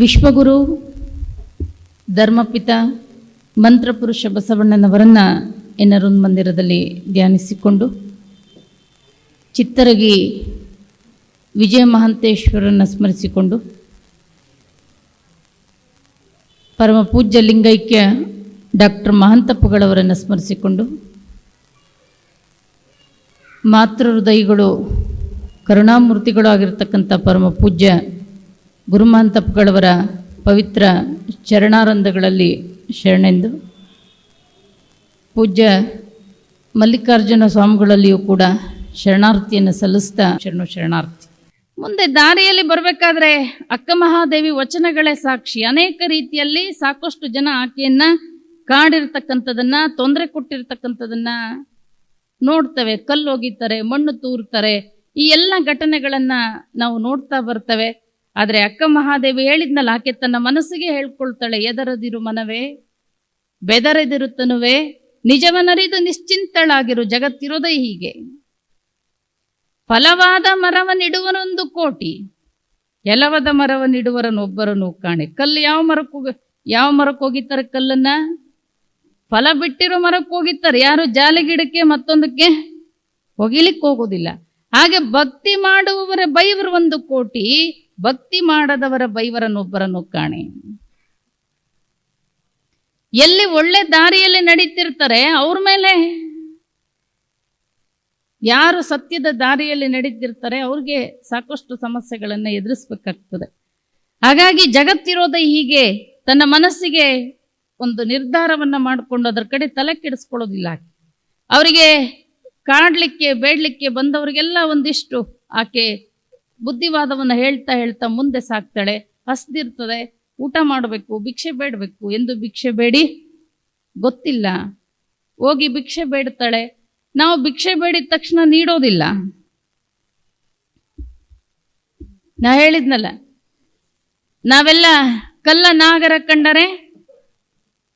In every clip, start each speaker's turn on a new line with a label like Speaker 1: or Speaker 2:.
Speaker 1: ವಿಶ್ವಗುರು, ಧರ್ಮಪಿತ, ಮಂತ್ರಪುರುಷ ಬಸವಣ್ಣನವರನ್ನು ಎನ್ನರೊಂದು ಮಂದಿರದಲ್ಲಿ ಧ್ಯಾನಿಸಿಕೊಂಡು ಚಿತ್ತರಗಿ ವಿಜಯ ಮಹಾಂತೇಶ್ವರನ ಸ್ಮರಿಸಿಕೊಂಡು ಪರಮ ಪೂಜ್ಯ ಲಿಂಗೈಕ್ಯ ಡಾಕ್ಟರ್ ಮಹಂತಪ್ಪಗಳವರನ್ನು ಸ್ಮರಿಸಿಕೊಂಡು ಮಾತೃ ಹೃದಯಗಳು, ಕರುಣಾಮೂರ್ತಿಗಳು ಆಗಿರತಕ್ಕಂಥ ಪರಮ ಪೂಜ್ಯ ಗುರುಮಹಂತಪ್ಪಗಳವರ ಪವಿತ್ರ ಚರಣಾರಂಧಗಳಲ್ಲಿ ಶರಣೆಂದು ಪೂಜ್ಯ ಮಲ್ಲಿಕಾರ್ಜುನ ಸ್ವಾಮಿಗಳಲ್ಲಿಯೂ ಕೂಡ ಶರಣಾರ್ಥಿಯನ್ನು ಸಲ್ಲಿಸ್ತಾ ಶರಣು ಶರಣಾರ್ಥಿ. ಮುಂದೆ ದಾರಿಯಲ್ಲಿ ಬರಬೇಕಾದ್ರೆ ಅಕ್ಕ ಮಹಾದೇವಿ ವಚನಗಳೇ ಸಾಕ್ಷಿ. ಅನೇಕ ರೀತಿಯಲ್ಲಿ ಸಾಕಷ್ಟು ಜನ ಆಕೆಯನ್ನ ಕಾಡಿರ್ತಕ್ಕಂಥದನ್ನ, ತೊಂದರೆ ಕೊಟ್ಟಿರ್ತಕ್ಕಂಥದನ್ನ ನೋಡ್ತವೆ. ಕಲ್ಲು ಒಗಿತಾರೆ ಮಣ್ಣು ತೂರ್ತಾರೆ. ಈ ಎಲ್ಲ ಘಟನೆಗಳನ್ನ ನಾವು ನೋಡ್ತಾ ಬರ್ತವೆ. ಆದರೆ ಅಕ್ಕ ಮಹಾದೇವಿ ಹೇಳಿದ್ನಲ್ಲ, ಆಕೆ ತನ್ನ ಮನಸ್ಸಿಗೆ ಹೇಳ್ಕೊಳ್ತಾಳೆ, ಎದರದಿರು ಮನವೇ? ಬೆದರದಿರುತ್ತನುವೆ? ನಿಜವನರಿದು ನಿಶ್ಚಿಂತಳಾಗಿರು, ಜಗತ್ತಿರೋದೇ ಹೀಗೆ. ಫಲವಾದ ಮರವನ್ನಿಡುವನೊಂದು ಕೋಟಿ ಎಲವದ ಮರವನ್ನಿಡುವರನೊಬ್ಬರನ್ನು ಕಾಣೆ. ಕಲ್ಲು ಯಾವ ಮರಕ್ಕೆ ಯಾವ ಮರಕ್ಕೆ ಹೋಗಿತಾರೆ ಕಲ್ಲನ್ನ? ಫಲ ಬಿಟ್ಟಿರೋ ಮರಕ್ಕೆ ಹೋಗಿತ್ತಾರೆ. ಯಾರು ಜಾಲಿಗಿಡಕ್ಕೆ ಮತ್ತೊಂದಕ್ಕೆ ಹೊಗಿಲಿಕ್ಕೆ ಹೋಗೋದಿಲ್ಲ. ಹಾಗೆ ಭಕ್ತಿ ಮಾಡುವವರ ಬೈವರು ಒಂದು ಕೋಟಿ ಭಕ್ತಿ ಮಾಡದವರ ಬೈವರನ್ನೊಬ್ಬರನ್ನು ಕಾಣೆ ಎಲ್ಲಿ ಒಳ್ಳೆ ದಾರಿಯಲ್ಲಿ ನಡೀತಿರ್ತಾರೆ ಅವ್ರ ಮೇಲೆ. ಯಾರು ಸತ್ಯದ ದಾರಿಯಲ್ಲಿ ನಡೀತಿರ್ತಾರೆ ಅವ್ರಿಗೆ ಸಾಕಷ್ಟು ಸಮಸ್ಯೆಗಳನ್ನು ಎದುರಿಸ್ಬೇಕಾಗ್ತದೆ. ಹಾಗಾಗಿ ಜಗತ್ತಿರೋದ ಹೀಗೆ, ತನ್ನ ಮನಸ್ಸಿಗೆ ಒಂದು ನಿರ್ಧಾರವನ್ನ ಮಾಡಿಕೊಂಡು ಅದರ ಕಡೆ ತಲೆ ಕೆಡಿಸ್ಕೊಳ್ಳೋದಿಲ್ಲ ಅವರಿಗೆ ಕಾಡ್ಲಿಕ್ಕೆ, ಬೇಡ್ಲಿಕ್ಕೆ ಬಂದವರಿಗೆಲ್ಲ ಒಂದಿಷ್ಟು ಆಕೆ ಬುದ್ಧಿವಾದವನ್ನು ಹೇಳ್ತಾ ಹೇಳ್ತಾ ಮುಂದೆ ಸಾಕ್ತಾಳೆ. ಹಸ್ದಿರ್ತದೆ ಊಟ ಮಾಡಬೇಕು, ಭಿಕ್ಷೆ ಬೇಡಬೇಕು. ಎಂದು ಭಿಕ್ಷೆ ಬೇಡಿ? ಗೊತ್ತಿಲ್ಲ. ಹೋಗಿ ಭಿಕ್ಷೆ ಬೇಡ್ತಾಳೆ. ನಾವು ಭಿಕ್ಷೆ ಬೇಡಿದ ತಕ್ಷಣ ನೀಡೋದಿಲ್ಲ. ನಾ ಹೇಳಿದ್ನಲ್ಲ, ನಾವೆಲ್ಲ ಕಲ್ಲ ನಾಗರ ಕಂಡರೆ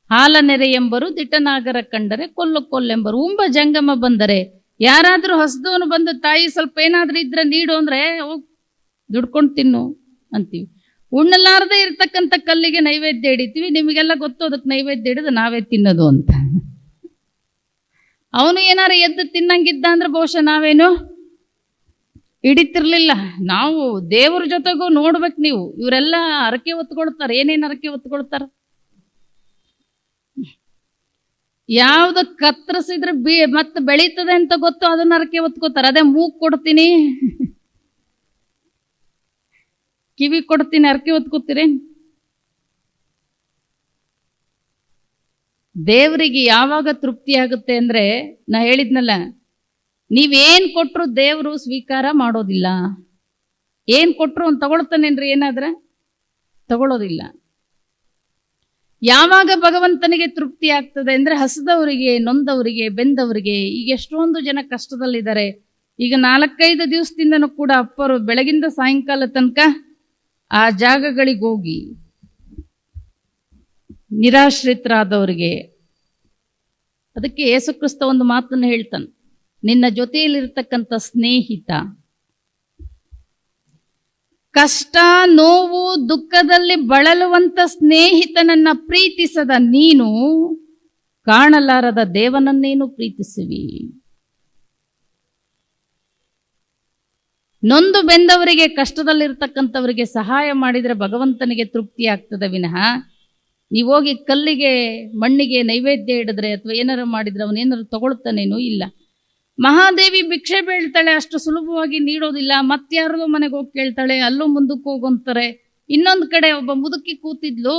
Speaker 1: ಹಾಲ ನೆರೆ ಎಂಬರು, ದಿಟ್ಟನಾಗರ ಕಂಡರೆ, ಕೊಲ್ಲು ಕೊಲ್ಲೆಂಬರು ಉಂಬ ಜಂಗಮ ಬಂದರೆ, ಯಾರಾದ್ರೂ ಹೊಸದವನು ಬಂದು ತಾಯಿ ಸ್ವಲ್ಪ ಏನಾದರೂ ಇದ್ರೆ ನೀಡು ಅಂದ್ರೆ ದುಡ್ಕೊಂಡು ತಿನ್ನು ಅಂತೀವಿ. ಉಣ್ಣಲಾರದೆ ಇರ್ತಕ್ಕಂಥ ಕಲ್ಲಿಗೆ ನೈವೇದ್ಯ ಹಿಡಿತೀವಿ, ನಿಮಗೆಲ್ಲ ಗೊತ್ತು ಅದಕ್ಕೆ ನೈವೇದ್ಯ ಹಿಡಿದು ನಾವೇ ತಿನ್ನೋದು ಅಂತ. ಅವನು ಏನಾರು ಎದ್ದು ತಿನ್ನಂಗಿದ್ದ ಅಂದ್ರೆ ಬಹುಶಃ ನಾವೇನು ಹಿಡಿತಿರ್ಲಿಲ್ಲ. ನಾವು ದೇವ್ರ ಜೊತೆಗೂ ನೋಡ್ಬೇಕು ನೀವು. ಇವರೆಲ್ಲ ಹರಕೆ ಹೊತ್ಕೊಳ್ತಾರೆ, ಏನೇನು ಹರಕೆ ಒತ್ಕೊಳ್ತಾರ ಯಾವ್ದು ಕತ್ತರಿಸಿದ್ರೆ ಬಿ ಮತ್ತೆ ಬೆಳೀತದೆ ಅಂತ ಗೊತ್ತು, ಅದನ್ನ ಹರಕೆ ಹೊತ್ಕೋತಾರೆ ಅದೇ ಮೂಗ್ ಕೊಡ್ತೀನಿ. ಕಿವಿ ಕೊಡ್ತೀನಿ ಹರಕೆ ಒತ್ಕೋತೀರೇನು ದೇವರಿಗೆ ಯಾವಾಗ ತೃಪ್ತಿ ಆಗುತ್ತೆ ಅಂದ್ರೆ, ನಾ ಹೇಳಿದ್ನಲ್ಲ, ನೀವೇನ್ ಕೊಟ್ರು ದೇವರು ಸ್ವೀಕಾರ ಮಾಡೋದಿಲ್ಲ. ಏನ್ ಕೊಟ್ರು ಅವ್ನು ತಗೊಳ್ತಾನೇನ್ರಿ ಏನಾದ್ರೆ? ತಗೊಳ್ಳೋದಿಲ್ಲ ಯಾವಾಗ ಭಗವಂತನಿಗೆ ತೃಪ್ತಿ ಆಗ್ತದೆ ಅಂದ್ರೆ, ಹಸದವರಿಗೆ, ನೊಂದವರಿಗೆ, ಬೆಂದವರಿಗೆ, ಈಗ ಎಷ್ಟೊಂದು ಜನ ಕಷ್ಟದಲ್ಲಿದ್ದಾರೆ. ಈಗ ನಾಲ್ಕೈದು ದಿವಸದಿಂದನೂ ಕೂಡ ಅಪ್ಪರು ಬೆಳಗಿಂದ ಸಾಯಂಕಾಲ ತನಕ ಆ ಜಾಗಗಳಿಗೆ ಹೋಗಿ ನಿರಾಶ್ರಿತರಾದವರಿಗೆ ಅದಕ್ಕೆ ಯೇಸುಕ್ರಿಸ್ತ ಒಂದು ಮಾತನ್ನು ಹೇಳ್ತಾನೆ. ನಿನ್ನ ಜೊತೆಯಲ್ಲಿರ್ತಕ್ಕಂಥ ಸ್ನೇಹಿತ, ಕಷ್ಟ, ನೋವು, ದುಃಖದಲ್ಲಿ ಬಳಲುವಂತ ಸ್ನೇಹಿತನನ್ನ ಪ್ರೀತಿಸದ ನೀನು ಕಾಣಲಾರದ ದೇವನನ್ನೇನು ಪ್ರೀತಿಸುವಿ? ನೊಂದು ಬೆಂದವರಿಗೆ ಕಷ್ಟದಲ್ಲಿರ್ತಕ್ಕಂಥವರಿಗೆ ಸಹಾಯ ಮಾಡಿದರೆ ಭಗವಂತನಿಗೆ ತೃಪ್ತಿ ಆಗ್ತದೆ ವಿನಃ. ನೀವು ಹೋಗಿ ಕಲ್ಲಿಗೆ, ಮಣ್ಣಿಗೆ ನೈವೇದ್ಯ ಇಡಿದ್ರೆ ಅಥವಾ ಏನಾರು ಮಾಡಿದ್ರೆ ಅವನೇನಾರು ತಗೊಳ್ತಾನೇನೂ ಇಲ್ಲ. ಮಹಾದೇವಿ ಭಿಕ್ಷೆ ಬೀಳ್ತಾಳೆ, ಅಷ್ಟು ಸುಲಭವಾಗಿ ನೀಡೋದಿಲ್ಲ. ಮತ್ತಾರದೋ ಮನೆಗೆ ಹೋಗಿ ಕೇಳ್ತಾಳೆ, ಅಲ್ಲೂ ಮುಂದಕ್ಕೆ ಹೋಗಂತಾರೆ ಇನ್ನೊಂದು ಕಡೆ ಒಬ್ಬ ಮುದುಕಿ ಕೂತಿದ್ಲು,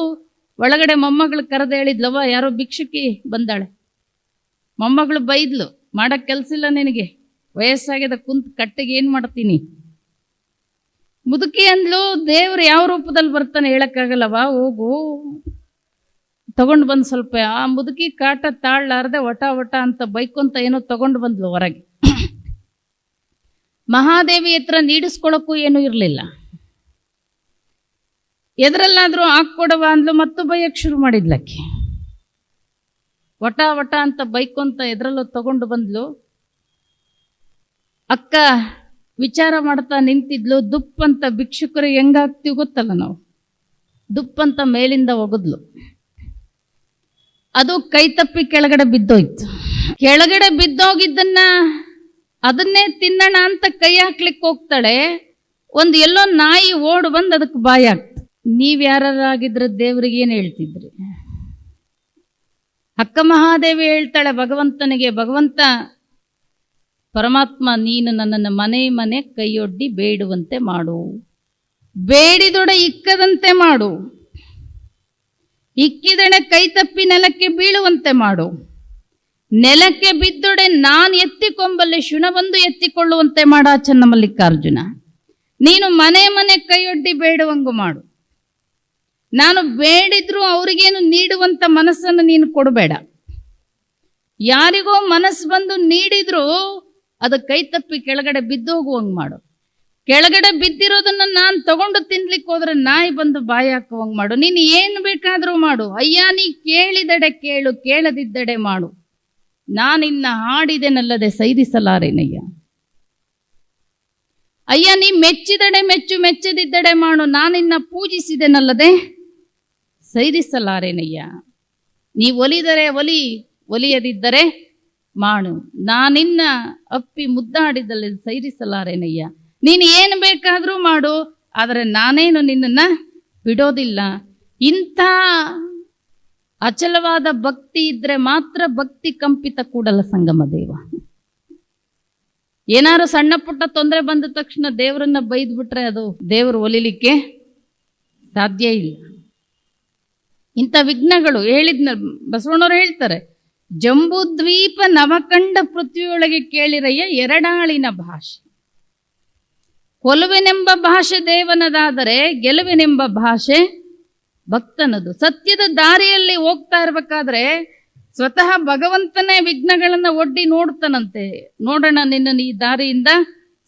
Speaker 1: ಒಳಗಡೆ ಮೊಮ್ಮಗಳು ಕರೆದು ಹೇಳಿದ್ಲವ ಯಾರೋ ಭಿಕ್ಷುಕಿ ಬಂದಾಳೆ. ಮೊಮ್ಮಗಳು ಬೈದ್ಲು ಮಾಡೋಕ್ಕೆ ಕೆಲಸ ಇಲ್ಲ ನಿನಗೆ. ವಯಸ್ಸಾಗಿದೆ ಕುಂತ ಕಟ್ಟಿಗೆ ಏನ್ ಮಾಡ್ತೀನಿ? ಮುದುಕಿ ಅಂದ್ಲು ದೇವ್ರು ಯಾವ ರೂಪದಲ್ಲಿ ಬರ್ತಾನೆ ಹೇಳಕ್ಕಾಗಲ್ಲವಾ? ಹೋಗು. ತಗೊಂಡು ಬಂದು ಸ್ವಲ್ಪ. ಆ ಮುದುಕಿ ಕಾಟ ತಾಳ್ಲಾರ್ದೆ ವಟ ವಟ ಅಂತ ಬೈಕೊಂತ ಏನೋ ತಗೊಂಡು ಬಂದ್ಲು ಹೊರಗೆ. ಮಹಾದೇವಿ ಹತ್ರ ನೀಡಿಸ್ಕೊಳಕ್ಕೂ ಏನೂ ಇರಲಿಲ್ಲ. ಎದರಲ್ಲಾದರೂ ಹಾಕ್ಕೊಡವ ಅಂದ್ಲು ಮತ್ತು ಬೈಯಕ್ಕೆ ಶುರು ಮಾಡಿದ್ಲಕ್ಕೆ ವಟ ವಟ ಅಂತ ಬೈಕೊಂತ ಎದ್ರಲ್ಲೂ ತಗೊಂಡು ಬಂದ್ಲು. ಅಕ್ಕ, ವಿಚಾರ ಮಾಡ್ತಾ ನಿಂತಿದ್ಲು, ದುಪ್ಪಂತ ಭಿಕ್ಷುಕರು ಹೆಂಗಾಗ್ತೀವಿ ಗೊತ್ತಲ್ಲ ನಾವು? ದುಪ್ಪಂತ ಮೇಲಿಂದ ಒಗದ್ಲು. ಅದು ಕೈ ತಪ್ಪಿ ಕೆಳಗಡೆ ಬಿದ್ದೋಯ್ತು. ಕೆಳಗಡೆ ಬಿದ್ದೋಗಿದ್ದನ್ನ ಅದನ್ನೇ ತಿನ್ನೋಣ ಅಂತ ಕೈ ಹಾಕ್ಲಿಕ್ಕೆ ಹೋಗ್ತಾಳೆ, ಒಂದು ಎಲ್ಲೋ ನಾಯಿ ಓಡ್ ಬಂದು ಅದಕ್ಕೆ ಬಾಯಿ ಆಗ್ತದೆ ನೀವ್ ಯಾರಾಗಿದ್ರೆ ದೇವ್ರಿಗೆ ಏನ್ ಹೇಳ್ತಿದ್ರಿ? ಅಕ್ಕ ಮಹಾದೇವಿ ಹೇಳ್ತಾಳೆ, ಭಗವಂತನಿಗೆ, ಭಗವಂತ ಪರಮಾತ್ಮ, ನೀನು ನನ್ನನ್ನು ಮನೆ ಮನೆ ಕೈಯೊಡ್ಡಿ ಬೇಡುವಂತೆ ಮಾಡು. ಬೇಡಿದೊಡೆ ಇಕ್ಕದಂತೆ ಮಾಡು. ಇಕ್ಕಿದಣೆ ಕೈ ತಪ್ಪಿ ನೆಲಕ್ಕೆ ಬೀಳುವಂತೆ ಮಾಡು. ನೆಲಕ್ಕೆ ಬಿದ್ದೊಡೆ ನಾನು ಎತ್ತಿಕೊಂಬಲ್ಲಿ ಶುಣಬಂದು ಎತ್ತಿಕೊಳ್ಳುವಂತೆ ಮಾಡ ಚನ್ನಮಲ್ಲಿಕಾರ್ಜುನ ನೀನು ಮನೆ ಮನೆ ಕೈಯೊಡ್ಡಿ ಬೇಡುವಂಗು ಮಾಡು. ನಾನು ಬೇಡಿದ್ರು ಅವರಿಗೇನು ನೀಡುವಂತ ಮನಸ್ಸನ್ನು ನೀನು ಕೊಡಬೇಡ. ಯಾರಿಗೋ ಮನಸ್ಸು ಬಂದು ನೀಡಿದ್ರು ಅದು ಕೈ ತಪ್ಪಿ ಕೆಳಗಡೆ ಬಿದ್ದೋಗುವಂಗ್ ಮಾಡು. ಕೆಳಗಡೆ ಬಿದ್ದಿರೋದನ್ನ ನಾನು ತಗೊಂಡು ತಿನ್ಲಿಕ್ಕೆ ಹೋದ್ರೆ ನಾಯಿ ಬಂದು ಬಾಯಿ ಹಾಕುವಂಗ್ ಮಾಡು. ನೀನು ಏನು ಬೇಕಾದ್ರೂ ಮಾಡು. ಅಯ್ಯ, ನೀ ಕೇಳಿದಡೆ ಕೇಳು, ಕೇಳದಿದ್ದಡೆ ಮಾಡು. ನಾನಿನ್ನ ಹಾಡಿದೆನಲ್ಲದೆ ಸೈರಿಸಲಾರೇನಯ್ಯ ಅಯ್ಯ, ನೀ ಮೆಚ್ಚಿದಡೆ ಮೆಚ್ಚು, ಮೆಚ್ಚದಿದ್ದಡೆ ಮಾಡು. ನಾನಿನ್ನ ಪೂಜಿಸಿದೆನಲ್ಲದೆ ಸೈರಿಸಲಾರೇನಯ್ಯ ನೀ ಒಲಿದರೆ ಒಲಿ, ಒಲಿಯದಿದ್ದರೆ ಮಾಡು. ನಾನಿನ್ನ ಅಪ್ಪಿ ಮುದ್ದಾಡಿದಲ್ಲಿ ಸೈರಿಸಲಾರೇನಯ್ಯ. ನೀನು ಏನು ಬೇಕಾದರೂ ಮಾಡು, ಆದರೆ ನಾನೇನು ನಿನ್ನನ್ನ ಬಿಡೋದಿಲ್ಲ. ಇಂಥ ಅಚಲವಾದ ಭಕ್ತಿ ಇದ್ರೆ ಮಾತ್ರ ಭಕ್ತಿ ಕಂಪಿತ ಕೂಡಲ ಸಂಗಮ ದೇವ. ಏನಾರು ಸಣ್ಣ ಪುಟ್ಟ ತೊಂದರೆ ಬಂದ ತಕ್ಷಣ ದೇವರನ್ನ ಬೈದ್ಬಿಟ್ರೆ ಅದು ದೇವರು ಒಲಿಲಿಕ್ಕೆ ಸಾಧ್ಯ ಇಲ್ಲ. ಇಂಥ ವಿಘ್ನಗಳು ಹೇಳಿದ್ನ ಬಸವಣ್ಣವ್ರು ಹೇಳ್ತಾರೆ. ಜಂಬೂದ್ವೀಪ ನವಕಂಡ ಪೃಥ್ವಿಯೊಳಗೆ ಕೇಳಿರಯ್ಯ ಎರಡಾಳಿನ ಭಾಷೆ. ಕೊಲುವೆನೆಂಬ ಭಾಷೆ ದೇವನದಾದರೆ ಗೆಲುವಿನೆಂಬ ಭಾಷೆ ಭಕ್ತನದು. ಸತ್ಯದ ದಾರಿಯಲ್ಲಿ ಹೋಗ್ತಾ ಇರ್ಬೇಕಾದ್ರೆ ಸ್ವತಃ ಭಗವಂತನೇ ವಿಘ್ನಗಳನ್ನ ಒಡ್ಡಿ ನೋಡ್ತಾನಂತೆ. ನೋಡೋಣ ನಿನ್ನ ಈ ದಾರಿಯಿಂದ,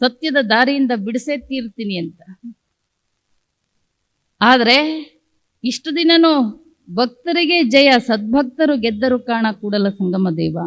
Speaker 1: ಸತ್ಯದ ದಾರಿಯಿಂದ ಬಿಡಿಸೇ ತೀರ್ತೀನಿ ಅಂತ. ಆದರೆ ಇಷ್ಟು ದಿನನೂ ಭಕ್ತರಿಗೆ ಜಯ ಸದ್ಭಕ್ತರು ಗೆದ್ದರು ಕಾಣ ಕೂಡಲ ಸಂಗಮ ದೇವ.